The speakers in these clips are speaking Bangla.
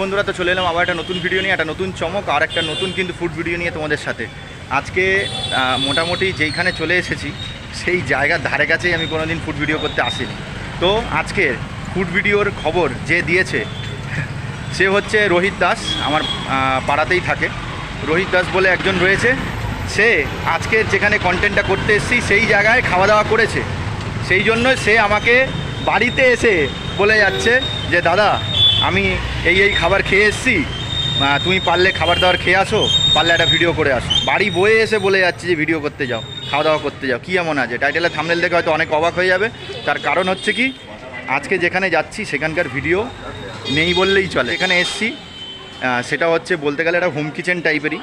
বন্ধুরা, তো চলে এলাম আবার একটা নতুন ভিডিও নিয়ে, একটা নতুন চমক আর একটা নতুন কিন্তু ফুড ভিডিও নিয়ে তোমাদের সাথে। আজকে মোটামুটি যেইখানে চলে এসেছি, সেই জায়গার ধারে কাছেই আমি কোনোদিন ফুড ভিডিও করতে আসিনি। তো আজকে ফুড ভিডিওর খবর যে দিয়েছে, সে হচ্ছে রোহিত দাস, আমার পাড়াতেই থাকে। রোহিত দাস বলে একজন রয়েছে, সে আজকে যেখানে কন্টেন্টটা করতে এসেছি, সেই জায়গায় খাওয়া দাওয়া করেছে। সেই জন্য সে আমাকে বাড়িতে এসে বলে যাচ্ছে যে, দাদা আমি এই এই খাবার খেয়ে এসেছি। তুমি পারলে খাবার দাবার খেয়ে আসো, পারলে একটা ভিডিও করে আসো। বাড়ি বয়ে এসে বলে যাচ্ছে যে ভিডিও করতে যাও, খাওয়া দাওয়া করতে যাও, কী এমন আছে? টাইটেলের থামনেল দেখে হয়তো অনেক অবাক হয়ে যাবে। তার কারণ হচ্ছে কি, আজকে যেখানে যাচ্ছি, সেখানকার ভিডিও নেই বললেই চলে। এখানে এসছি সেটা হচ্ছে বলতে গেলে একটা হোম কিচেন টাইপেরই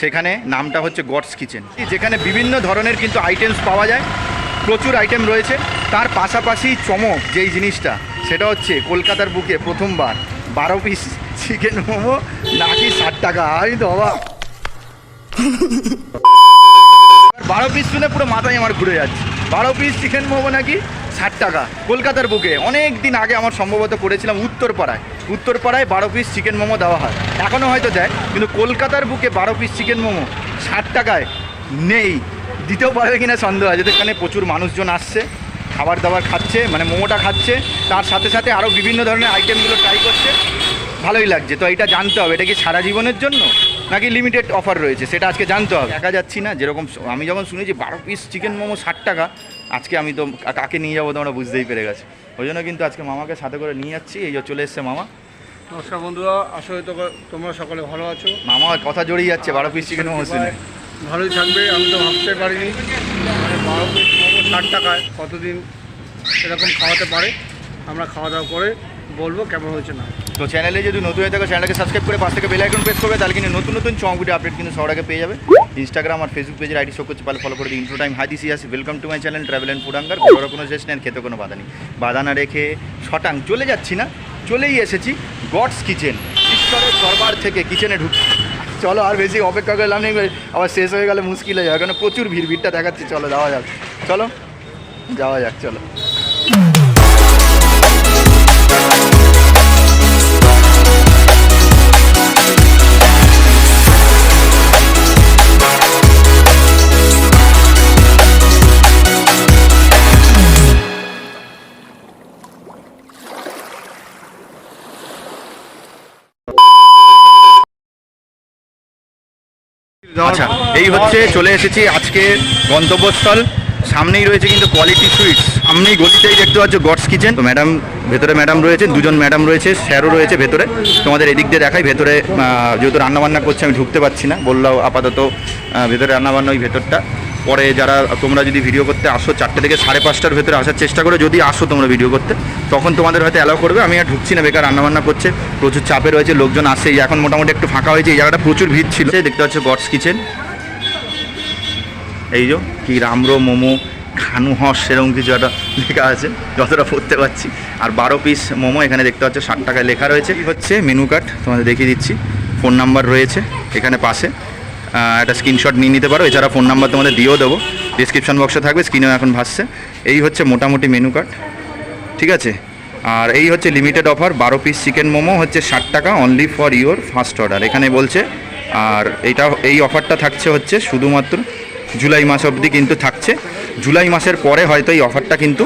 সেখানে নামটা হচ্ছে গডস কিচেন যেখানে বিভিন্ন ধরনের কিন্তু আইটেমস পাওয়া যায়। প্রচুর আইটেম রয়েছে। তার পাশাপাশি চমক, যেই জিনিসটা সেটা হচ্ছে কলকাতার বুকে প্রথমবার বারো পিস চিকেন মোমো, নাকি ষাট টাকা? আমি তো অবাক বারো পিস শুনে পুরো মাথায় আমার ঘুরে যাচ্ছে। বারো পিস চিকেন মোমো নাকি ষাট টাকা? কলকাতার বুকে অনেক দিন আগে আমার সম্ভবত করেছিলাম উত্তরপাড়ায়। উত্তরপাড়ায় বারো পিস চিকেন মোমো দেওয়া হয়। এখনও হয়তো দেয়, কিন্তু কলকাতার বুকে বারো পিস চিকেন মোমো ষাট টাকায় নেই। দিতেও পারবে কিনা সন্দেহ আছে তো এখানে প্রচুর মানুষজন আসছে। খাবার দাবার খাচ্ছে মানে মোমোটা খাচ্ছে তার সাথে সাথে আরও বিভিন্ন ধরনের আইটেমগুলো ট্রাই করছে। ভালোই লাগছে। তো এটা জানতে হবে। এটা কি সারা জীবনের জন্য? নাকি লিমিটেড অফার রয়েছে? সেটা আজকে জানতে হবে। একা যাচ্ছি না যেরকম আমি যখন শুনেছি বারো পিস চিকেন মোমো ষাট টাকা আজকে আমি তো কাকে নিয়ে যাব তোমরা বুঝতেই পেরে গেছে। ওই জন্য কিন্তু আজকে মামাকে সাথে করে নিয়ে যাচ্ছি। এই যে চলে এসছে মামা। নমস্কার বন্ধুরা আসলে তো তোমরা সকলে ভালো আছো। মামা কথা জড়িয়ে যাচ্ছে বারো পিস চিকেন মোমো শুনে। ভালোই থাকবে আমি তো ভাবতে পারিনি। মানে বারো পিস ষাট টাকায় কতদিন এরকম খাওয়াতে পারে, আমরা খাওয়া দাওয়া করে বলব কেমন হয়েছে না। তো চ্যানেলে যদি নতুন হয়ে থাকো চ্যানেলকে সাবস্ক্রাইব করে পাশ থেকে বেল আইকন প্রেস করবে, তাহলে কিন্তু নতুন নতুন চমক ভিডিও আপডেট কিন্তু সবার আগে পেয়ে যাবে। ইনস্টাগ্রাম আর ফেসবুক পেজের আইডি শো করছে পালে ফলো করে দিই intro time hi yes welcome to my channel travel and food আঙ্গার ঘোরার কোনো শেষ আর খেতে কোনো বাধা নেই। বাধা না রেখে শটাং চলে যাচ্ছি না, চলেই এসেছি গডস কিচেন ঈশ্বরের দরবার থেকে কিচেনে ঢুকছি চলো আর বেশি অপেক্ষা করলাম নেই, আবার শেষ হয়ে গেলে মুশকিল হয়ে যাবে কারণ প্রচুর ভিড়, ভিড়টা দেখাচ্ছি। চলো যাওয়া যাক। চলো। যাওয়া যাক চলো। আচ্ছা এই হচ্ছে চলে এসেছি আজকে গন্তব্যস্থল। সামনেই রয়েছে কিন্তু কোয়ালিটি সুইটস সামনেই গলিতেই দেখতে পাচ্ছ গডস কিচেন তো ম্যাডাম ভেতরে ম্যাডাম রয়েছে, দুজন ম্যাডাম রয়েছে স্যারও রয়েছে ভেতরে। তোমাদের এদিক দিয়ে দেখাই, ভেতরে যেহেতু রান্নাবান্না করছে, আমি ঢুকতে পারছি না। বললাম আপাতত ভেতরে রান্নাবান্না ওই ভেতরটা। পরে যারা, তোমরা যদি ভিডিও করতে আসো, চারটে থেকে সাড়ে পাঁচটার ভেতরে আসার চেষ্টা করো, যদি আসো তোমরা ভিডিও করতে। তখন তোমাদের হয়তো অ্যালাউ করবে, আমি আর ঢুকছি না, বেকার রান্নাবান্না করছে, প্রচুর চাপে রয়েছে, লোকজন আসছে এখন মোটামুটি একটু ফাঁকা হয়েছে, এই জায়গাটা প্রচুর ভিড় ছিল। দেখতে পাচ্ছ গডস কিচেন এই যে, কি রামরো মোমো খানু হস, সেরকম কিছু একটা লেখা আছে, যতটা পড়তে পারছি। আর বারো পিস মোমো এখানে দেখতে পাচ্ছ, ষাট টাকায় লেখা রয়েছে। হচ্ছে মেনু কার্ড তোমাদের দেখিয়ে দিচ্ছি। ফোন নাম্বার রয়েছে এখানে পাশে। একটা স্ক্রিনশট নিয়ে নিতে পারো। এছাড়া ফোন নাম্বার তোমাদের দিয়েও দেবো। ডিসক্রিপশন বক্সে থাকবে স্ক্রিনেও এখন ভাসছে। এই হচ্ছে মোটামুটি মেনু কার্ড ঠিক আছে? আর এই হচ্ছে লিমিটেড অফার বারো পিস চিকেন মোমো হচ্ছে ষাট টাকা only for your first order এখানে বলছে, আর এইটা, এই অফারটা থাকছে হচ্ছে শুধুমাত্র জুলাই মাস অবধি কিন্তু থাকছে। জুলাই মাসের পরে হয়তো এই অফারটা কিন্তু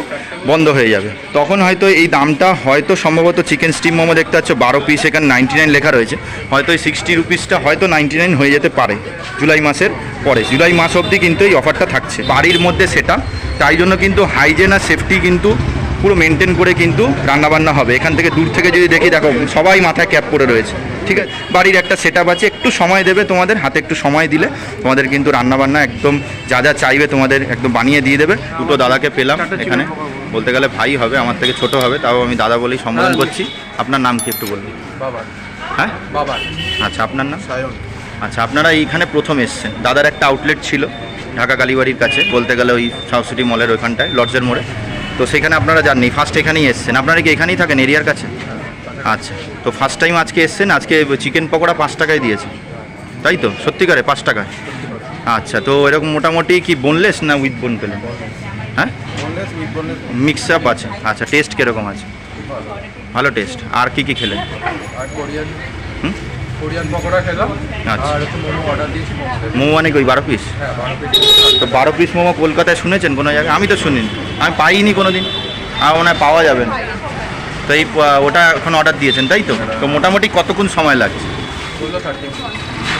বন্ধ হয়ে যাবে। তখন হয়তো এই দামটা হয়তো সম্ভবত চিকেন স্টিম মোমো দেখতে পাচ্ছ, বারো পিস এখানে নাইনটি নাইন লেখা রয়েছে। হয়তো এই সিক্সটি রুপিসটা হয়তো নাইনটি নাইন হয়ে যেতে পারে জুলাই মাসের পরে। জুলাই মাস অবধি কিন্তু এই অফারটা থাকছে। বাড়ির মধ্যে সেটা তাই জন্য কিন্তু হাইজেন আর সেফটি কিন্তু পুরো মেনটেন করে কিন্তু রান্নাবান্না হবে। এখান থেকে দূর থেকে যদি দেখি দেখো সবাই মাথায় ক্যাপ পরে রয়েছে ঠিক আছে? বাড়ির একটা সেট আছে একটু সময় দেবে তোমাদের হাতে একটু সময় দিলে তোমাদের কিন্তু রান্নাবান্না একদম যা যা চাইবে তোমাদের একদম বানিয়ে দিয়ে দেবে। দুটো দাদাকে পেলাম এখানে। বলতে গেলে ভাই হবে আমার থেকে ছোট হবে তাও আমি দাদা বলেই সম্বোধন করছি। আপনার নাম কি একটু বলুন? বাবা হ্যাঁ? বাবা আচ্ছা আপনার নাম? আচ্ছা আপনারা এইখানে প্রথম এসছেন। দাদার একটা আউটলেট ছিল ঢাকা কালীবাড়ির কাছে বলতে গেলে ওই সাউসিটি মলের ওইখানটায় লর্জের মোড়ে। তো সেখানে আপনারা যাননি ফার্স্ট এখানেই এসছেন। আপনারা কি এখানেই থাকেন এরিয়ার কাছে? আচ্ছা তো ফার্স্ট টাইম আজকে এসছেন আজকে চিকেন পকোড়া পাঁচ টাকায় দিয়েছে তাই তো? সত্যিকারে পাঁচ টাকায়? আচ্ছা তো এরকম মোটামুটি কি বোনলেস না উইথ বোন পেলেন? হ্যাঁ? মিক্স আপ আছে। আচ্ছা টেস্ট কীরকম আছে? ভালো টেস্ট আর কি কি খেলেন? হুম? কোরিয়ান পকোড়া খেলাম। আচ্ছা। আর একটু মোমো অর্ডার দিয়েছি মোমো মানে ওই বারো পিস হ্যাঁ বারো পিস তো বারো পিস মোমো কলকাতায় শুনেছেন? কোনো জায়গায়? আমি তো শুনিনি। আমি পাইনি কোনো দিন আর মনে হয় পাওয়া যাবে না। তো এই ওটা এখন অর্ডার দিয়েছেন তাই তো? তো মোটামুটি কতক্ষণ সময় লাগছে?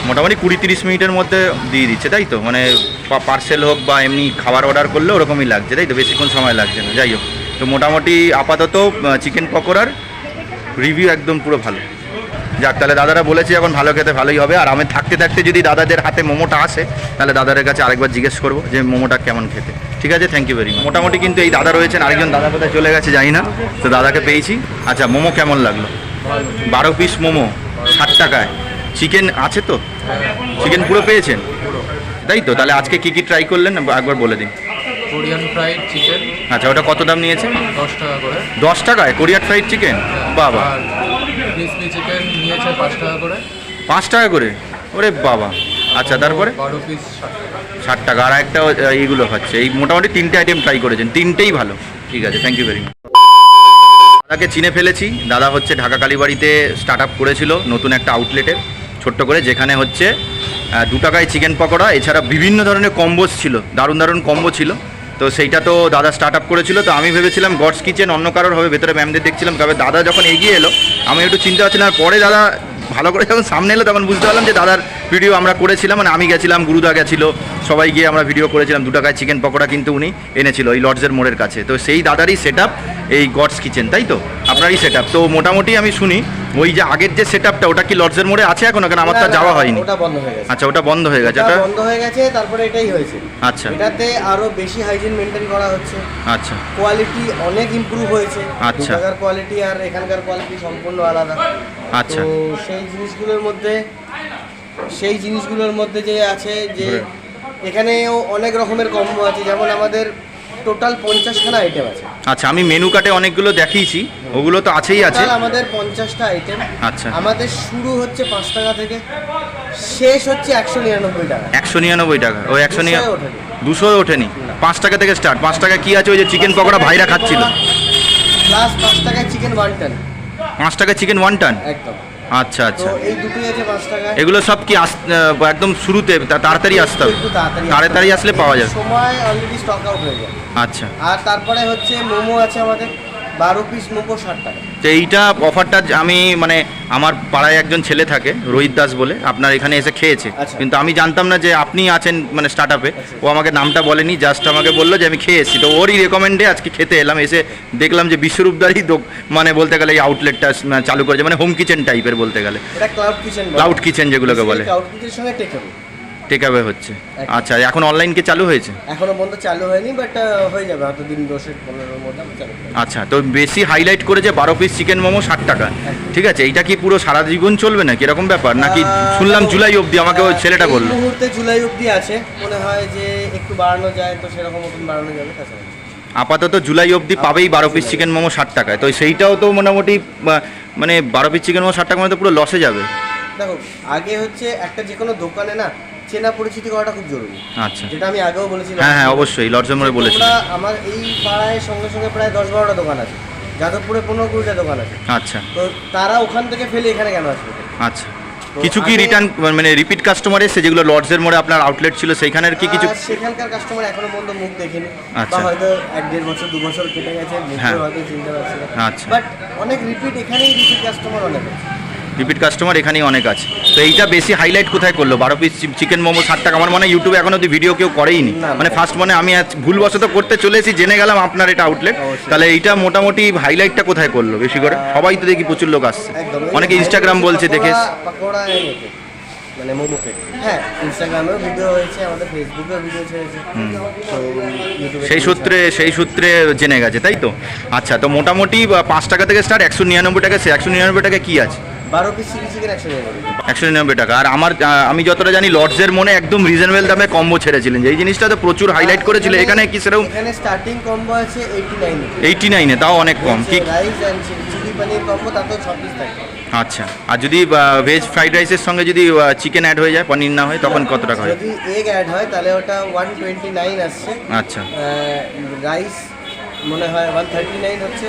মোটামুটি কুড়ি তিরিশ মিনিটের মধ্যে দিয়ে দিচ্ছে তাই তো? মানে পার্সেল হোক বা এমনি খাবার অর্ডার করলে ওরকমই লাগছে তাই তো? বেশিক্ষণ সময় লাগছে না। যাই হোক। তো মোটামুটি আপাতত চিকেন পকোড়ার রিভিউ একদম পুরো ভালো। যাক তাহলে দাদারা বলেছে এখন ভালো খেতে ভালোই হবে। আর আমি থাকতে থাকতে যদি দাদাদের হাতে মোমোটা আসে তাহলে দাদাদের কাছে আরেকবার জিজ্ঞেস করব যে মোমোটা কেমন খেতে। ঠিক আছে? থ্যাংক ইউ ভেরি মাচ মোটামুটি কিন্তু এই দাদা রয়েছেন আরেকজন দাদা কোথায় চলে গেছে জানি না। তো দাদাকে পেয়েছি। আচ্ছা মোমো কেমন লাগল? বারো পিস মোমো ষাট টাকায়। চিকেন আছে তো? চিকেন পুরো পেয়েছেন? তাই তো? তাহলে আজকে কি কি ট্রাই করলেন? একবার বলে দিন। কোরিয়ান ফ্রাইড চিকেন আচ্ছা ওটা কত দাম নিয়েছে দশ টাকা করে। দশ টাকায়? কোরিয়ার ফ্রাইড চিকেন বাবা। ক্রিসপি চিকেন নিয়েছে পাঁচ টাকা করে? পাঁচ টাকা করে? ওরে বাবা। আচ্ছা তারপরে? বারো পিস ষাট টাকা। আর একটা এইগুলো হচ্ছে এই মোটামুটি তিনটে আইটেম ট্রাই করেছেন। তিনটেই ভালো। ঠিক আছে থ্যাংক ইউ ভেরি মাচ দাদাকে চিনে ফেলেছি। দাদা হচ্ছে ঢাকা কালীবাড়িতে স্টার্ট আপ করেছিল নতুন একটা আউটলেটের ছোট্ট করে যেখানে হচ্ছে দু টাকায় চিকেন পকোড়া এছাড়া বিভিন্ন ধরনের কম্বোস ছিল। দারুণ দারুণ কম্বো ছিল। তো সেইটা তো দাদা স্টার্ট আপ করেছিল, তো আমি ভেবেছিলাম গডস কিচেন অন্য কারোর হবে, ভেতরে ম্যামদের দেখছিলাম, তবে দাদা যখন এগিয়ে এলো, আমি একটু চিন্তা পাচ্ছিলাম পরে দাদা ভালো করে যখন সামনে এলো, তখন বুঝতে পারলাম যে দাদার ভিডিও আমরা করেছিলাম মানে আমি গেছিলাম, গুরুদা গেছিল, সবাই গিয়ে আমরা ভিডিও করেছিলাম, দু টাকায় চিকেন পকোড়া কিন্তু উনি এনেছিল এই লর্ডসের মোড়ের কাছে। তো সেই দাদারই সেট এই গডস কিচেন তাই তো? আপনারই সেট তো মোটামুটি আমি শুনি ওই যে আগের যে সেট ওটা কি লর্ডসের মোড়ে আছে এখন? কারণ আমার তো যাওয়া হয়নি। ওটা বন্ধ হয়ে গেছে। আচ্ছা ওটা বন্ধ হয়ে গেছে। ওটা বন্ধ হয়ে গেছে তারপরে এটাই হয়েছে। আচ্ছা। এটাতে আরও বেশি হাইজিন মেনটেন করা হচ্ছে। আচ্ছা। কোয়ালিটি অনেক ইমপ্রুভ হয়েছে। আচ্ছা। দুটাকার কোয়ালিটি আর এখানকার কোয়ালিটি সম্পূর্ণ আলাদা। আচ্ছা। তো সেই জিনিসগুলোর মধ্যে সেই জিনিসগুলোর মধ্যে যে আছে যে এখানেও অনেক রকমের কম্বো আছে। যেমন আমাদের টোটাল পঞ্চাশখানা আইটেম আছে। আচ্ছা আমি মেনু কার্ডে অনেকগুলো দেখিয়েছি ওগুলো তো আছেই আছে। আমাদের পঞ্চাশটা আইটেম আচ্ছা। আমাদের শুরু হচ্ছে পাঁচ টাকা থেকে শেষ হচ্ছে একশো নিরানব্বই টাকা। একশো নিরানব্বই টাকা। ওই একশো দুশোয় ওঠেনি। দুশো ওঠেনি। পাঁচ টাকা থেকে স্টার্ট পাঁচ টাকা কি আছে ওই যে চিকেন পকোড়া ভাইরা খাচ্ছিল? প্লাস পাঁচ টাকায় চিকেন ওয়ান টান পাঁচ টাকা চিকেন ওয়ান টান একদম। আচ্ছা আচ্ছা। এই দুটোই আছে পাঁচ টাকায়। এগুলো সব কি একদম শুরুতে তাড়াতাড়ি আসতে হবে? তাড়াতাড়ি তাড়াতাড়ি আসলে পাওয়া যাবে। সময় অলরেডি স্টক আউট হয়ে যায় আচ্ছা। আর তারপরে হচ্ছে মোমো আছে আমাদের। বারো পিস মোমো ষাট টাকা। তো এইটা অফারটা আমি মানে আমার পাড়ায় একজন ছেলে থাকে রোহিত দাস বলে আপনার এখানে এসে খেয়েছে। আচ্ছা। কিন্তু আমি জানতাম না যে আপনি আছেন মানে স্টার্ট আপে ও আমাকে নামটা বলেনি জাস্ট আমাকে বলল যে আমি খেয়ে এসেছি তো ওরই রেকমেন্ডে আজকে খেতে এলাম এসে দেখলাম যে বিশ্বরূপদারই মানে বলতে গেলে এই আউটলেটটা চালু করেছে মানে হোম কিচেন টাইপের বলতে গেলে। এটা ক্লাউড কিচেন ক্লাউড কিচেন যেগুলোকে বলে। ক্লাউড কিচেনের সঙ্গে টেকআপ টেকআওয়ে হচ্ছে। আচ্ছা এখন অনলাইন কি চালু হয়েছে? এখনও পর্যন্ত চালু হয়নি বাট হয়ে যাবে। হয়তো দিন দশেক পনেরোর মধ্যে চালু আচ্ছা তো বেশি হাইলাইট করেছে বারো পিস চিকেন মোমো ষাট টাকা। ঠিক আছে এইটা কি পুরো সারা জীবন চলবে না কীরকম ব্যাপার? নাকি শুনলাম জুলাই অবধি আমাকে ওই ছেলেটা বলল। মুহূর্তে জুলাই অবধি আছে। মনে হয় যে একটু বাড়ানো যায় তো সেরকম মতন বাড়ানো যাবে আপাতত জুলাই অবধি পাবেই বারো পিস চিকেন মোমো ষাট টাকায় তো সেইটাও তো মোটামুটি মানে বারো পিস চিকেন মোমো ষাট টাকা মানে তো পুরো লসে যাবে। দেখো আগে হচ্ছে একটা যে কোনো দোকানে না চেনা পরিচিতি করাটা খুব জরুরি। আচ্ছা। যেটা আমি আগেও বলেছিলাম। হ্যাঁ হ্যাঁ অবশ্যই লর্জন মোড়ে বলেছি আমার এই পাড়ায় সঙ্গে সঙ্গে প্রায় দশ বারোটা দোকান আছে। যাদবপুরে পনেরো কুড়িটা দোকান আছে। আচ্ছা। তো তারা ওখান থেকে ফেলে এখানে কেন আসবে? আচ্ছা। কিছু কি রিটার্ন মানে রিপিট কাস্টমার এসে যেগুলো লর্ডসের মোড়ে আপনার আউটলেট ছিল সেইখানের কি কিছু সেখানকার কাস্টমার এখনও পর্যন্ত মুখ দেখেনি। আচ্ছা। বা হয়তো এক দেড় বছর দু বছর কেটে গেছে মুখে হ্যাঁ। হয়তো চিনতে পারছে। আচ্ছা। বাট অনেক রিপিট এখানেই রিপিট কাস্টমার অনেক আছে। রিপিট কাস্টমার এখানেই অনেক আছে। তো এইটা বেশি হাইলাইট কোথায় করল? বারো পিস চিকেন মোমো ষাট টাকা। আমার মনে হয় ইউটিউবে এখন অব্দি ভিডিও কেউ করেইনি। মানে ফার্স্ট মানে আমি আজ ভুলবশত করতে চলে এসেছি জেনে গেলাম আপনার এটা আউটলেট তাহলে এইটা মোটামুটি হাইলাইটটা কোথায় করল বেশি করে? সবাই তো দেখি প্রচুর লোক আসছে। অনেকে ইনস্টাগ্রাম বলছে দেখে। মানে হ্যাঁ ইনস্টাগ্রামেও ভিডিও হয়েছে আমাদের ফেসবুকেও ভিডিও ছেড়েছে সেই সূত্রে সেই সূত্রে জেনে গেছে তাই তো? আচ্ছা তো মোটামুটি পাঁচ টাকা থেকে স্টার্ট একশো নিরানব্বই টাকা সে একশো নিরানব্বই টাকা কি আছে? বারো পিস চিলি চিকেন একশো একশো নিরানব্বই টাকা। আর আমার আমি যতটা জানি লর্ডসের মনে একদম রিজনেবল দামে কম্বো ছেড়েছিলেন যে এই জিনিসটা তো প্রচুর হাইলাইট করেছিল। এখানে কি সেরকম এখানে স্টার্টিং কম্বো আছে এইটি নাইন এইটি নাইনে তাও অনেক কম। কি rice and chilli paneer combo তাতেও ছ পিস থাকে। আচ্ছা। আর যদি ভেজ ফ্রাইড রাইসের সঙ্গে যদি চিকেন অ্যাড হয়ে যায় পনির না হয় তখন কত টাকা হয়? যদি এগ অ্যাড হয় তাহলে ওটা ওয়ান টোয়েন্টি নাইন আসছে। আচ্ছা। রাইস মনে হয় ওয়ান থার্টি নাইন হচ্ছে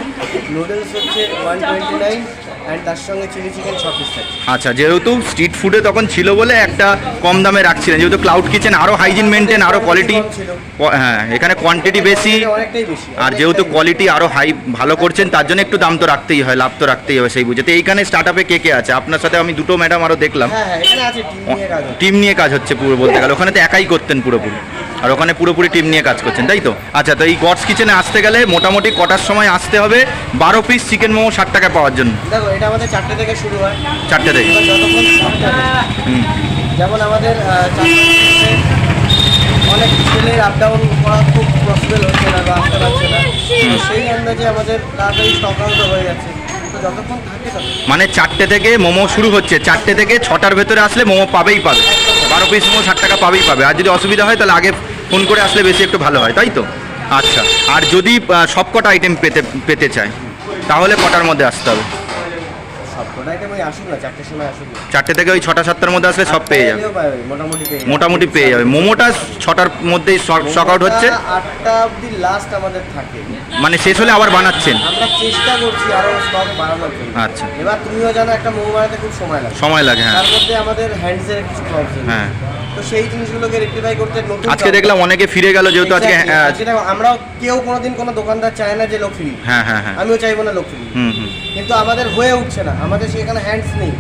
নুডলস হচ্ছে ওয়ান টোয়েন্টি নাইন অ্যান্ড তার সঙ্গে চিলি চিকেন ছ পিস থাকছে। আচ্ছা যেহেতু স্ট্রিট ফুডে তখন ছিল বলে একটা কম দামে রাখছিলেন যেহেতু ক্লাউড কিচেন আরও হাইজিন মেনটেন আরও কোয়ালিটি হ্যাঁ এখানে কোয়ান্টিটি বেশি অনেকটাই বেশি। আর যেহেতু কোয়ালিটি আরও হাই ভালো করছেন তার জন্য একটু দাম তো রাখতেই হয় লাভ তো রাখতেই হবে সেই বুঝে। তো এইখানে স্টার্ট আপে কে কে আছে? আপনার সাথে আমি দুটো ম্যাডাম আরও দেখলাম। হ্যাঁ হ্যাঁ টিম নিয়ে কাজ হচ্ছে। টিম নিয়ে কাজ হচ্ছে পুরো বলতে গেলে ওখানে তো একাই করতেন পুরোপুরি। আর ওখানে পুরোপুরি টিম নিয়ে কাজ করছেন তাই তো? আচ্ছা তো এই গডস কিচেনে আসতে গেলে মোটামুটি কটার সময় আসতে হবে? বারো পিস চিকেন মোমো ষাট টাকা পাওয়ার জন্য। দেখো এটা আমাদের চারটে থেকে শুরু হয়। চারটে থেকে। যেমন আমাদের অনেক ছেলের আপ ডাউন করা খুব পসিবল হচ্ছে না বা আসতে পারছে না। সেই আন্দাজে আমাদের তাড়াতাড়ি স্টক আউট হয়ে যাচ্ছে মানে চারটে থেকে মোমো শুরু হচ্ছে। চারটে থেকে ছটার ভেতরে আসলে মোমো পাবেই পাবে। বারো পিস মোমো ষাট টাকা পাবেই পাবে। আর যদি অসুবিধা হয় তাহলে আগে ফোন করে আসলে বেশি একটু ভালো হয়, তাই তো? আচ্ছা। আর যদি সবকটা সব কটা আইটেম পেতে পেতে চায়, তাহলে কটার মধ্যে আসতে হবে? আইটেম ওই আসুন না চারটের সময় আসুন না। চারটে থেকে ওই ছটা সাতটার মধ্যে আসলে সব পেয়ে যাবে। মোটামুটি পেয়ে যাবে। মোটামুটি পেয়ে যাবে। মোমোটা ছটার মধ্যেই শক আউট হচ্ছে। আটটা অবধি লাস্ট আমাদের থাকে। মানে শেষ হলে আবার বানাচ্ছেন। আমরা চেষ্টা করছি আরও স্টক বাড়ানোর জন্য। আচ্ছা। এবার তুমিও জানো একটা মোমো বানাতে খুব সময় লাগে। সময় লাগে হ্যাঁ। তার মধ্যে আমাদের হ্যান্ডসের কিছু প্রবলেম হ্যাঁ। তো সেই জিনিসগুলোকে রেক্টিফাই করতে নতুন আজকে দেখলাম অনেকে ফিরে গেল যেহেতু আজকে Exactly. হ্যাঁ, আজকে দেখো, আমরাও কেউ কোনোদিন কোনো দোকানদার চায় না যে লোক ফ্রি। হ্যাঁ হ্যাঁ হ্যাঁ। আমিও চাইব না লোক ফ্রি। হুম হুম। কিন্তু আমাদের হয়ে উঠছে না। আমাদের সেখানে হ্যান্ডস নেই।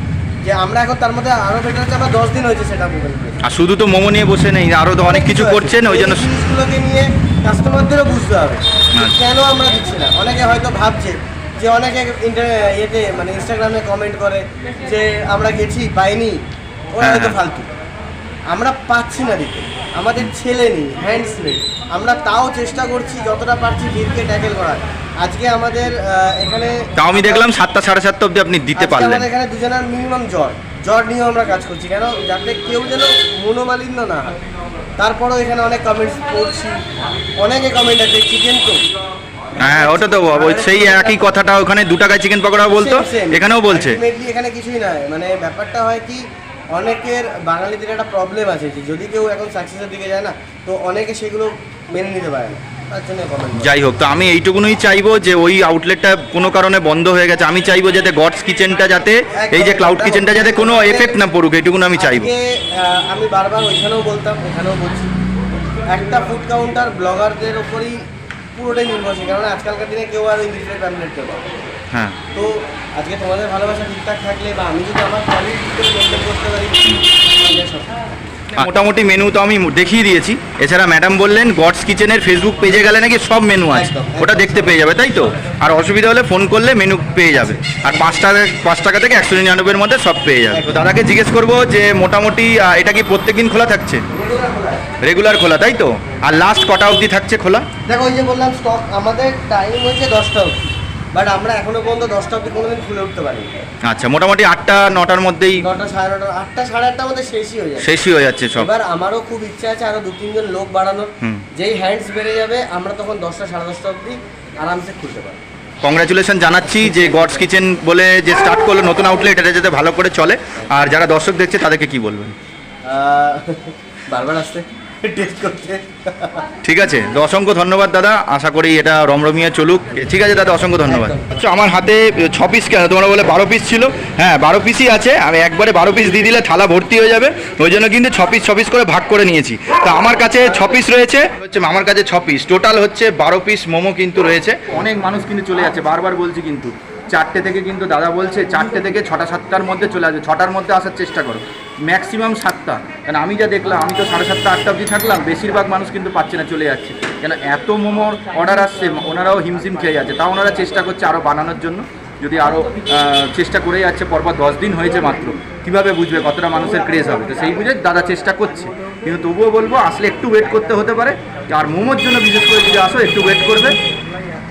যে আমরা এখন তার মধ্যে আরও বেটার হচ্ছে আমরা দশ দিন হয়েছে সেটা মোবাইল আর শুধু তো মোমো নিয়ে বসে নেই আরও তো অনেক কিছু করছেন ওই জন্য জিনিসগুলোকে নিয়ে কাস্টমারদেরও বুঝতে হবে। আচ্ছা। কেন আমরা দিচ্ছি না? অনেকে হয়তো ভাবছে যে অনেকে ইয়েতে মানে ইনস্টাগ্রামে কমেন্ট করে যে আমরা গেছি পাইনি ওরা হ্যাঁ, হয়তো হ্যাঁ। ফালতু। আমরা পাচ্ছি না দিতে। আমাদের ছেলে নেই হ্যান্ডস নেই। আমরা তাও চেষ্টা করছি যতটা পারছি ভিড়কে ট্যাকেল করার। আজকে আমাদের এখানে তাও আমি দেখলাম সাতটা সাড়ে সাতটা অবধি আপনি দিতে পারলেন। আমাদের এখানে দুজনের মিনিমাম জ্বর। জ্বর নিয়েও আমরা কাজ করছি কেন? যাতে কেউ যেন মনোমালিন্য না হয়। তারপরেও এখানে অনেক কমেন্টস পড়ছি। অনেকে কমেন্ট আছে চিকেন তো। হ্যাঁ ওটা তো ওই সেই একই কথাটা ওখানে দু টাকায় চিকেন পকোড়া বলতো. এখানেও বলছে। এখানে কিছুই নয় মানে ব্যাপারটা হয় কি অনেকের বাঙালিদের একটা প্রবলেম আছে যে যদি কেউ এখন সাকসেসের দিকে যায় না তো অনেকে সেগুলো মেনে নিতে পারে না। যাই হোক তো আমি এইটুকুনই চাইব যে ওই আউটলেটটা কোনো কারণে বন্ধ হয়ে গেছে। আমি চাইব যাতে গডস কিচেনটা যাতে এই যে ক্লাউড কিচেনটা যাতে কোনো এফেক্ট না পড়ুক এইটুকুন আমি চাইব। আমি বারবার ওইখানেও বলতাম এখানেও বলছি। একটা ফুড কাউন্টার ব্লগারদের ওপরই পুরোটাই নির্ভরশীল কারণ আজকালকার দিনে কেউ আর ওই মিটলেট প্যামলেট কেউ। হ্যাঁ। তো আজকে তোমাদের ভালোবাসা ঠিকঠাক থাকলে বা আমি যদি আমার কোয়ালিটি করতে পারি মোটামুটি মেনু তো আমি দেখিয়ে দিয়েছি। এছাড়া ম্যাডাম বললেন গডস কিচেনের ফেসবুক পেজে গেলে নাকি সব মেনু আছে। ওটা দেখতে পেয়ে যাবে তাই তো? আর অসুবিধা হলে ফোন করলে মেনু পেয়ে যাবে। আর পাঁচ টাকা পাঁচ টাকা থেকে একশো নিরানব্বইয়ের মধ্যে সব পেয়ে যাবে। তো দাদাকে জিজ্ঞেস করব যে মোটামুটি এটা কি প্রত্যেকদিন খোলা থাকছে? রেগুলার খোলা। তাই তো? আর লাস্ট কটা অবধি থাকছে খোলা? দেখো ওই যে বললাম স্টক আমাদের টাইম হচ্ছে দশটা অবধি। বাট আমরা এখনও পর্যন্ত দশটা অবধি কোনোদিন খুলে উঠতে পারি আচ্ছা মোটামুটি আটটা নটার মধ্যেই নটা সাড়ে নটা আটটা সাড়ে আটটার মধ্যে শেষই হয়ে যায় শেষই হয়ে যাচ্ছে সব। এবার আমারও খুব ইচ্ছা আছে আরও দু তিনজন লোক বাড়ানোর। যেই হ্যান্ডস বেড়ে যাবে আমরা তখন দশটা সাড়ে দশটা অবধি আরামসে খুলতে পারব। কংগ্রাচুলেশন জানাচ্ছি যে গডস কিচেন বলে যে স্টার্ট করল নতুন আউটলেট এটা যাতে ভালো করে চলে। আর যারা দর্শক দেখছে তাদেরকে কি বলবেন? বারবার আসতে টেস্ট করতে ঠিক আছে তো অসংখ্য ধন্যবাদ দাদা। আশা করি এটা রমরমিয়ে চলুক। ঠিক আছে দাদা অসংখ্য ধন্যবাদ। আচ্ছা আমার হাতে ছ পিস কেন? তোমরা বলে বারো পিস ছিল। হ্যাঁ বারো পিসই আছে। আমি একবারে বারো পিস দিয়ে দিলে থালা ভর্তি হয়ে যাবে। ওই জন্য কিন্তু ছ পিস ছ পিস করে ভাগ করে নিয়েছি। তো আমার কাছে ছ পিস রয়েছে। হচ্ছে আমার কাছে ছ পিস টোটাল হচ্ছে বারো পিস মোমো কিন্তু রয়েছে। অনেক মানুষ কিন্তু চলে যাচ্ছে। বারবার বলছি কিন্তু। চারটে থেকে কিন্তু দাদা বলছে, চারটে থেকে ছটা, সাতটার মধ্যে চলে আসবে। ছটার মধ্যে আসার চেষ্টা করো। ম্যাক্সিমাম সাতটা। কেন আমি যা দেখলাম, আমি তো সাড়ে সাতটা, আটটা অবধি থাকলাম, বেশিরভাগ মানুষ কিন্তু পাচ্ছে না, চলে যাচ্ছে। কেন এত মোমোর অর্ডার আসছে, ওনারাও হিমশিম খেয়ে যাচ্ছে। তাও ওনারা চেষ্টা করছে আরও বানানোর জন্য, যদি আরও চেষ্টা করে যাচ্ছে, পরপর দশ দিন হয়েছে মাত্র। কীভাবে বুঝবে কতটা মানুষের ক্রেজ হবে? তো সেই বুঝে দাদা চেষ্টা করছে। কিন্তু তবুও বলব, আসলে একটু ওয়েট করতে হতে পারে। আর মোমোর জন্য বিশেষ করে যদি আসো, একটু ওয়েট করবে।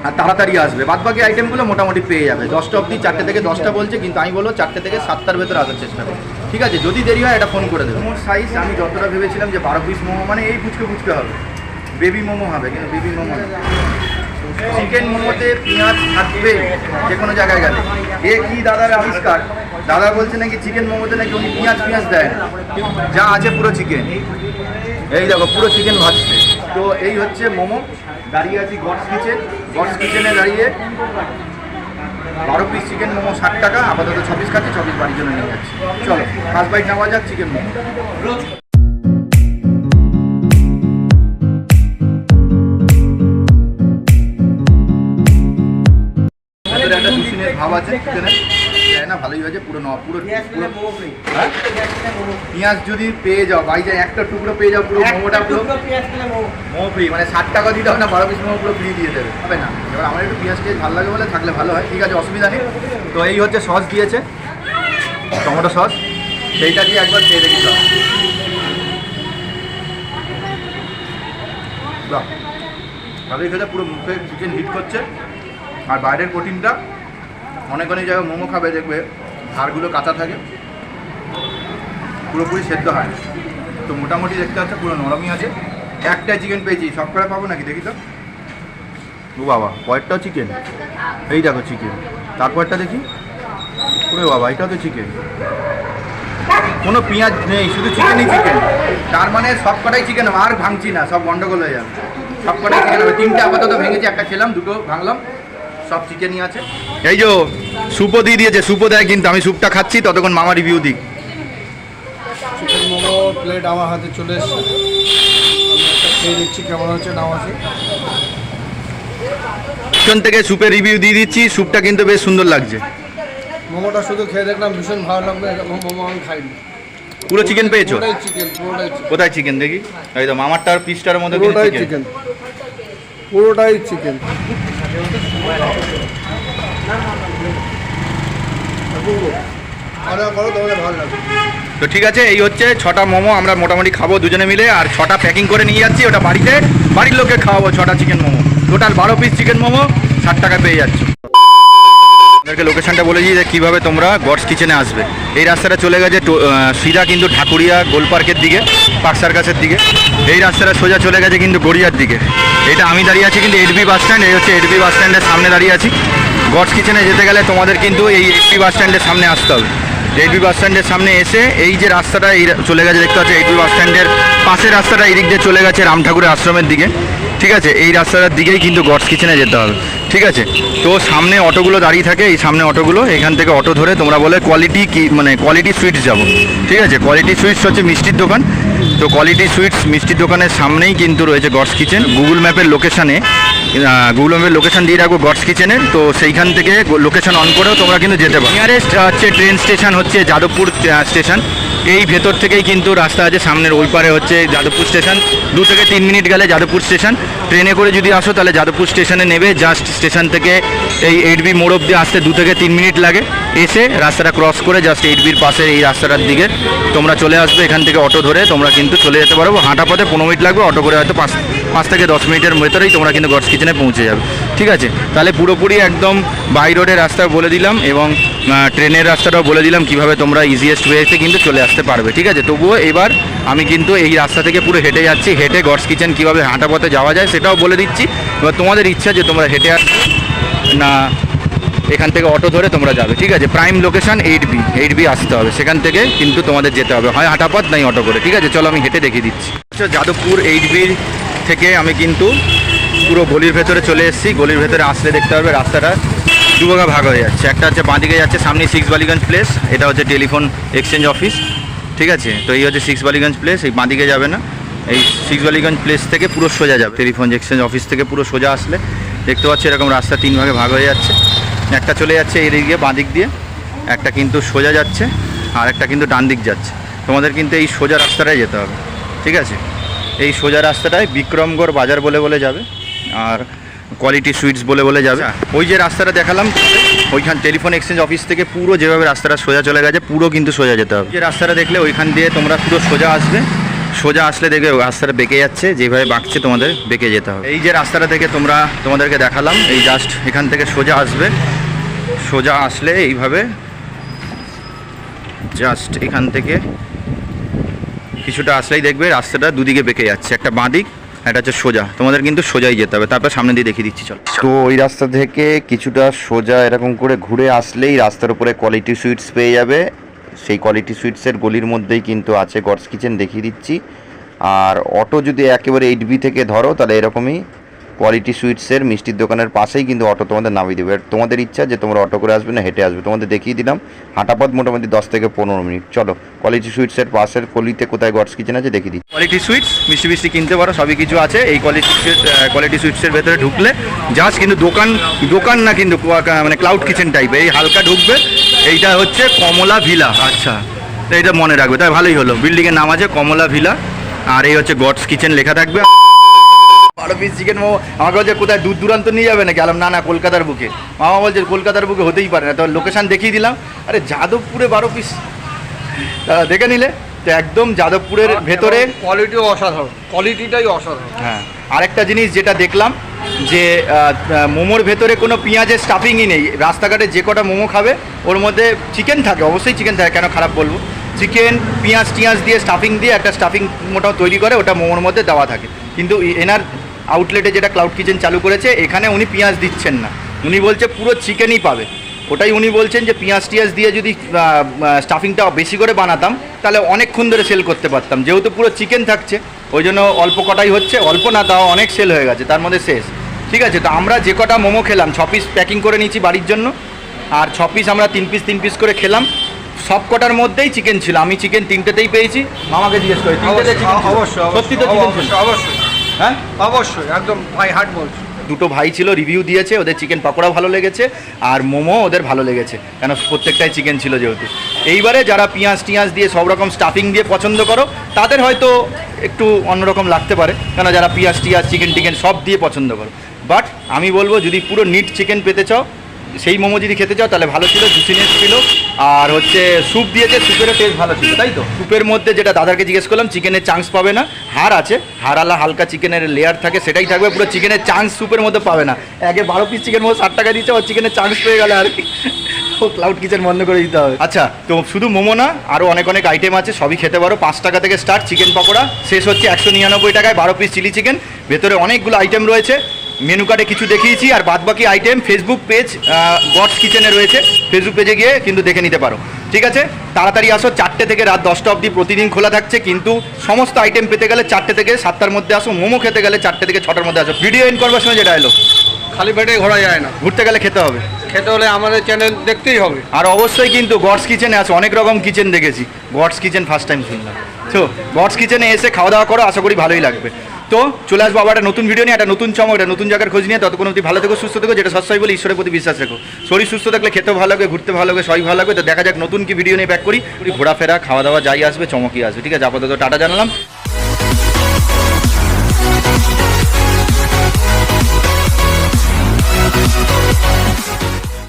আর তাড়াতাড়ি আসবে। বাদ বাকি আইটেমগুলো মোটামুটি পেয়ে যাবে। দশটা অবধি, চারটে থেকে দশটা বলছে, কিন্তু আমি বলব চারটে থেকে সাতটার ভেতরে আসার চেষ্টা করো। ঠিক আছে? যদি দেরি হয়, এটা ফোন করে দেবো। মোমোর সাইজ আমি যতটা ভেবেছিলাম যে বারো পিস মোমো মানে এই ফুচকে ফুচকে হবে। বেবি মোমো হবে, কিন্তু বেবি মোমো চিকেন মোমোতে পেঁয়াজ থাকবে যে কোনো জায়গায় গেলে। এ কি দাদার আবিষ্কার? দাদা বলছে নাকি চিকেন মোমোতে নাকি উনি পেঁয়াজ পেঁয়াজ দেয় যা আছে পুরো চিকেন এই দেখো, পুরো চিকেন ভাজছে। তো এই হচ্ছে মোমো। দাঁড়িয়ে আছি গডস কিচেন। গডস কিচেনে দাঁড়িয়ে বারো পিস চিকেন মোমো ষাট টাকা, আপাতত ছ পিস খাচ্ছি ছ বাড়ির জন্য নিয়ে যাচ্ছি। চলো ফার্স্ট বাইট নেওয়া যাক চিকেন মোমো। ভাব আছে না ভালোই হয়েছে পুরো ন পুরো পেঁয়াজ হ্যাঁ? যদি পেয়ে যাও বাইরে একটা টুকরো পেয়ে যাও পুরো মোমোটা পুরো মোমো ফ্রি মানে ষাট টাকা দিতে হবে না বারো পিস মোমো পুরো ফ্রি দিয়ে দেবে হবে না? এবার আমার একটু পেঁয়াজ টেজ ভালো লাগে বলে থাকলে ভালো হয় ঠিক আছে অসুবিধা নেই। তো এই হচ্ছে সস দিয়েছে টমেটো সস সেইটা দিয়ে একবার খেয়ে দেখি বাহ ভালোই খেতে পুরো মুখে চিকেন হিট করছে। আর বাইরের প্রোটিনটা অনেক অনেক জায়গায় মোমো খাবে, দেখবে ধারগুলো কাঁচা থাকে, পুরোপুরি সেদ্ধ হয়। তো মোটামুটি দেখতে হচ্ছে পুরো নরমই আছে। একটাই চিকেন পেয়েছি সব করে পাবো নাকি? দেখি তো। ও বাবা, কয়েকটাও চিকেন এই দেখো চিকেন তারপরটা দেখি। ওরে বাবা, এটাও তো চিকেন কোনো পেঁয়াজ নেই, শুধু চিকেনই চিকেন তার মানে সব কটাই চিকেন আর ভাঙছি না, সব গন্ডগোল হয়ে যাবে। সব কটাই চিকেন তিনটে আপাতত ভেঙেছি, একটা খেলাম, দুটো ভাঙলাম। সব চিকেনই আছে। এই যে সুপো দিয়ে দিয়েছে সুপো দেয় কিন্তু আমি স্যুপটা খাচ্ছি ততক্ষণ মামা রিভিউ দিক। চিকেন মোমো প্লেট আমার হাতে চলে এসছে। আমি একটা খেয়ে দেখছি কেমন হচ্ছে নাম আছে পিছন থেকে স্যুপের রিভিউ দিয়ে দিচ্ছি স্যুপটা কিন্তু বেশ সুন্দর লাগছে। মোমোটা শুধু খেয়ে দেখলাম ভীষণ ভালো লাগল এরকম মোমো আমি খাইনি। পুরো চিকেন পেয়েছ? কোথায় চিকেন দেখি? একদম আমারটার পিসটার মধ্যে পুরোটাই চিকেন পুরোটাই চিকেন তো ঠিক আছে, এই হচ্ছে ছটা মোমো আমরা মোটামুটি খাব দুজনে মিলে, আর ছটা প্যাকিং করে নিয়ে যাচ্ছি ওটা বাড়িতে। বাড়ির লোককে খাওয়াবো ছটা চিকেন মোমো। টোটাল বারো পিস চিকেন মোমো, ষাট টাকা পেয়ে যাচ্ছি। আপনাদেরকে লোকেশনটা বলে যে কীভাবে তোমরা গডস কিচেনে আসবে। এই রাস্তাটা চলে গেছে সিধা কিন্তু ঠাকুরিয়া গোল পার্কের দিকে পার্ক সার্কাসের দিকে। এই রাস্তাটা সোজা চলে গেছে কিন্তু গড়িয়ার দিকে। এটা আমি দাঁড়িয়ে আছি কিন্তু এডবি বাস স্ট্যান্ড, এই হচ্ছে এডবি বাস স্ট্যান্ডের সামনে দাঁড়িয়ে আছি। গডস কিচেনে যেতে গেলে তোমাদের কিন্তু এই এডবি বাস স্ট্যান্ডের সামনে আসতে হবে। এডবি বাস স্ট্যান্ডের সামনে এসে এই যে রাস্তাটা এই চলে গেছে, দেখতে পাচ্ছি এইটবি বাস স্ট্যান্ডের পাশের রাস্তাটা এই দিক দিয়ে চলে গেছে রাম ঠাকুরের আশ্রমের দিকে। ঠিক আছে, এই রাস্তাটার দিকেই কিন্তু গডস কিচেনে যেতে হবে। ঠিক আছে? তো সামনে অটোগুলো দাঁড়িয়ে থাকে, এই সামনে অটোগুলো, এখান থেকে অটো ধরে তোমরা বলে কোয়ালিটি কি মানে কোয়ালিটি সুইটস যাব। ঠিক আছে? কোয়ালিটি সুইটস হচ্ছে মিষ্টির দোকান। তো কোয়ালিটি সুইটস মিষ্টির দোকানের সামনেই কিন্তু রয়েছে গডস কিচেন গুগল ম্যাপের লোকেশানে গুগল ম্যাপের লোকেশান দিয়ে রাখব গডস কিচেনের তো সেইখান থেকে লোকেশন অন করেও তোমরা কিন্তু যেতে পারো। নিয়ারেস্ট হচ্ছে ট্রেন স্টেশন হচ্ছে যাদবপুর স্টেশন এই ভেতর থেকেই কিন্তু রাস্তা আছে, সামনের ওই পারে হচ্ছে যাদবপুর স্টেশন। দু থেকে তিন মিনিট গেলে যাদবপুর স্টেশন। ট্রেনে করে যদি আসো তাহলে যাদবপুর স্টেশনে নেবে, জাস্ট স্টেশন থেকে এই এইট বি মোড় অব্দি আসতে দু থেকে তিন মিনিট লাগে। এসে রাস্তাটা ক্রস করে জাস্ট এইট বির পাশে এই রাস্তাটার দিকে তোমরা চলে আসবে, এখান থেকে অটো ধরে তোমরা কিন্তু চলে যেতে পারব হাঁটা পথে পনেরো মিনিট লাগবে, অটো করে হয়তো পাঁচ পাঁচ থেকে দশ মিনিটের ভেতরেই তোমরা কিন্তু গডস কিচেনে পৌঁছে যাবে। ঠিক আছে? তাহলে পুরোপুরি একদম বাই রোডের রাস্তা বলে দিলাম এবং ট্রেনের রাস্তাটাও বলে দিলাম কীভাবে তোমরা ইজিয়েস্ট ওয়েতে কিন্তু চলে আসতে পারবে। ঠিক আছে? তবুও এবার আমি কিন্তু এই রাস্তা থেকে পুরো হেঁটে যাচ্ছি, হেঁটে গডস কিচেন কীভাবে হাঁটা পথে যাওয়া যায় সেটাও বলে দিচ্ছি। এবার তোমাদের ইচ্ছা যে তোমরা হেঁটে আসবে না এখান থেকে অটো ধরে তোমরা যাবে ঠিক আছে? Prime location eight B eight B আসতে হবে। সেখান থেকে কিন্তু তোমাদের যেতে হবে। হয় হাঁটাপথ নাই অটো করে ঠিক আছে? চলো আমি হেঁটে দেখিয়ে দিচ্ছি। আচ্ছা, যাদবপুর এইট বির থেকে আমি কিন্তু পুরো গলির ভেতরে চলে এসেছি। গলির ভেতরে আসলে দেখতে হবে রাস্তাটা দুভাগা ভাগ হয়ে যাচ্ছে। একটা হচ্ছে বাঁদিকে যাচ্ছে সামনে সিক্স বালিগঞ্জ প্লেস এটা হচ্ছে টেলিফোন এক্সচেঞ্জ অফিস ঠিক আছে? তো এই হচ্ছে সিক্স বালিগঞ্জ প্লেস এই বাঁদিকে যাবে না। এই সিক্স বালিগঞ্জ প্লেস থেকে পুরো সোজা যাবে। টেলিফোন এক্সচেঞ্জ অফিস থেকে পুরো সোজা আসলে। দেখতে পাচ্ছি এরকম রাস্তা তিন ভাগে ভাগ হয়ে যাচ্ছে। একটা চলে যাচ্ছে এই দিক দিয়ে বাঁ দিক দিয়ে, একটা কিন্তু সোজা যাচ্ছে আর একটা কিন্তু ডান দিক যাচ্ছে। তোমাদের কিন্তু এই সোজা রাস্তাটায় যেতে হবে, ঠিক আছে? এই সোজা রাস্তাটায় বিক্রমগড় বাজার বলে বলে যাবে আর কোয়ালিটি সুইটস বলে বলে যাবে। ওই যে রাস্তাটা দেখালাম, ওইখান টেলিফোন এক্সচেঞ্জ অফিস থেকে পুরো যেভাবে রাস্তাটা সোজা চলে গেছে, পুরো কিন্তু সোজা যেতে হবে। যে রাস্তাটা দেখলে ওইখান দিয়ে তোমরা পুরো সোজা আসবে, সোজা আসলে দেখবে রাস্তাটা বেঁকে যাচ্ছে, যেভাবে বাঁকছে তোমাদের বেঁকে যেতে হবে। এই যে রাস্তাটা থেকে তোমরা তোমাদেরকে দেখালাম, এই জাস্ট এখান থেকে সোজা আসবে। সোজা আসলে এইভাবে জাস্ট এখান থেকে কিছুটা আসলেই দেখবে রাস্তাটা দুদিকে বেঁকে যাচ্ছে, একটা বাঁদিক একটা হচ্ছে সোজা। তোমাদের কিন্তু সোজাই যেতে হবে। তারপর সামনে দিয়ে দেখিয়ে দিচ্ছি, চল। তো ওই রাস্তা থেকে কিছুটা সোজা এরকম করে ঘুরে আসলেই রাস্তার উপরে কোয়ালিটি সুইটস পেয়ে যাবে। সেই কোয়ালিটি সুইটসের গলির মধ্যেই কিন্তু আছে গডস কিচেন দেখিয়ে দিচ্ছি। আর অটো যদি একেবারে এইট বি থেকে ধরো, তাহলে এরকমই কোয়ালিটি সুইটসের মিষ্টির দোকানের পাশেই কিন্তু অটো তোমাদের নামিয়ে দেবে। তোমাদের ইচ্ছা যে তোমরা অটো করে আসবে না, হেঁটে আসবে। তোমাদের দেখিয়ে দিলাম, হাঁটাপথ মোটামুটি দশ থেকে পনেরো মিনিট। চলো কোয়ালিটি সুইটসের পাশের কলিতে কোথায় গডস কিচেন আছে দেখিয়ে দিই কোয়ালিটি সুইটস মিষ্টি মিষ্টি কিনতে পারো, সবই কিছু আছে। এই কোয়ালিটি কোয়ালিটি সুইটসের ভেতরে ঢুকলে জাস্ট কিন্তু দোকান দোকান না কিন্তু মানে ক্লাউড কিচেন টাইপের এই হালকা ঢুকবে, এইটা হচ্ছে কমলা ভিলা। আচ্ছা এটা মনে রাখবে। তাই ভালোই হলো। বিল্ডিংয়ের নাম আছে কমলা ভিলা। আর এই হচ্ছে গডস কিচেন লেখা থাকবে। বারো পিস চিকেন মোমো। আমাকে বলছে কোথায় দূর দূরান্ত নিয়ে যাবে না গেলাম না না কলকাতার বুকে। মামা বলছে কলকাতার বুকে হতেই পারে না। তো লোকেশান দেখিয়ে দিলাম। আরে যাদবপুরে বারো পিস দেখে নিলে? তো একদম যাদবপুরের ভেতরে কোয়ালিটিও অসাধারণ। কোয়ালিটিটাই অসাধারণ। হ্যাঁ। আরেকটা জিনিস যেটা দেখলাম যে মোমোর ভেতরে কোনো পেঁয়াজের স্টাফিংই নেই। রাস্তাঘাটে যে কটা মোমো খাবে ওর মধ্যে চিকেন থাকে অবশ্যই চিকেন থাকে কেন খারাপ বলব? চিকেন পেঁয়াজ টিয়াজ দিয়ে স্টাফিং দিয়ে একটা স্টাফিং মোটাও তৈরি করে ওটা মোমোর মধ্যে দেওয়া থাকে। কিন্তু এনার আউটলেটে যেটা ক্লাউড কিচেন চালু করেছে এখানে উনি পেঁয়াজ দিচ্ছেন না। উনি বলছে পুরো চিকেনই পাবে। ওটাই উনি বলছেন যে পেঁয়াজ টিয়াজ দিয়ে যদি স্টাফিংটা বেশি করে বানাতাম তাহলে অনেকক্ষণ ধরে সেল করতে পারতাম। যেহেতু পুরো চিকেন থাকছে ওই জন্য অল্প কটাই হচ্ছে অল্প না তাও অনেক সেল হয়ে গেছে তার মধ্যে শেষ। ঠিক আছে তো আমরা যে কটা মোমো খেলাম ছ পিস প্যাকিং করে নিয়েছি বাড়ির জন্য আর ছ পিস আমরা তিন পিস তিন পিস করে খেলাম। সব কটার মধ্যেই চিকেন ছিল। আমি চিকেন তিনটেতেই পেয়েছি। মামাকে জিজ্ঞেস করি তিনটেতে অবশ্যই সত্যি তো চিকেন অবশ্যই। হ্যাঁ? অবশ্যই একদম ভাই হাট বলছি। দুটো ভাই ছিল রিভিউ দিয়েছে ওদের চিকেন পকোড়া ভালো লেগেছে আর মোমো ওদের ভালো লেগেছে কেন প্রত্যেকটাই চিকেন ছিল যেহেতু। এইবারে যারা পিঁয়াজ টিয়াজ দিয়ে সব রকম স্টাফিং দিয়ে পছন্দ করো তাদের হয়তো একটু অন্যরকম লাগতে পারে কেন যারা পিঁয়াজ টিয়াজ চিকেন টিকেন সব দিয়ে পছন্দ করো। বাট আমি বলব যদি পুরো নিট চিকেন পেতে চাও সেই মোমো যদি খেতে চাও, তাহলে ভালো ছিল জুসিনেস ছিল, আর হচ্ছে স্যুপ দিয়েছে, স্যুপেরও টেস্ট ভালো ছিল, তাই তো? স্যুপের মধ্যে যেটা দাদাকে জিজ্ঞেস করলাম, চিকেনের চান্স পাবে না, হাড় আছে হাড়ালা হালকা চিকেনের লেয়ার থাকে, সেটাই থাকবে, পুরো চিকেনের চান্স স্যুপের মধ্যে পাবে না। একে বারো পিস চিকেন মধ্যে ষাট টাকা দিচ্ছে আর চিকেনের চান্স পেয়ে গেলে আর কি। ক্লাউড কিচেন বন্ধ করে দিতে হবে। আচ্ছা তো শুধু মোমো না আরও অনেক অনেক আইটেম আছে, সবই খেতে পারো। পাঁচ টাকা থেকে স্টার্ট চিকেন পকোড়া, শেষ হচ্ছে একশো নিরানব্বই টাকায় বারো পিস চিলি চিকেন ভেতরে অনেকগুলো আইটেম রয়েছে। মেনু কার্ডে কিছু দেখিয়েছি আর বাদবাকি আইটেম ফেসবুক পেজ গডস কিচেনে রয়েছে। ফেসবুক পেজে গিয়ে কিন্তু দেখে নিতে পারো। ঠিক আছে? তাড়াতাড়ি আসো চারটে থেকে রাত দশটা অবধি প্রতিদিন খোলা থাকছে কিন্তু সমস্ত আইটেম পেতে গেলে চারটে থেকে সাতটার মধ্যে আসো মোমো খেতে গেলে চারটে থেকে ছটার মধ্যে আসো। ভিডিও এন্ড করবার সময় যেটা এলো। খালি পেটে ঘোরা যায় না। ঘুরতে গেলে খেতে হবে। খেতে হলে আমাদের চ্যানেল দেখতেই হবে। আর অবশ্যই কিন্তু গডস কিচেনে আছে অনেক রকম কিচেন দেখেছি। গডস কিচেন ফার্স্ট টাইম শুনলাম। তো গডস কিচেনে এসে খাওয়া দাওয়া করো আশা করি ভালোই লাগবে। তো চলে আসব আবার একটা নতুন ভিডিও নিয়ে, একটা নতুন চমক একটা নতুন জায়গার খোঁজ নিয়ে। ততক্ষণ অবধি ভালো থেকো, সুস্থ থেকো, যেটা সবসময় বলে, ঈশ্বরের প্রতি বিশ্বাস রেখো। শরীর সুস্থ থাকলে খেতে ভালো লাগে, ঘুরতে ভালো লাগে সবাই ভালো লাগে। তো দেখা যাক নতুন কি ভিডিও নিয়ে ব্যাক করি। ঘোরাফেরা, খাওয়া দাওয়া, যাই আসবে, চমকই আসবে। ঠিক আছে, আপাতত টাটা জানালাম।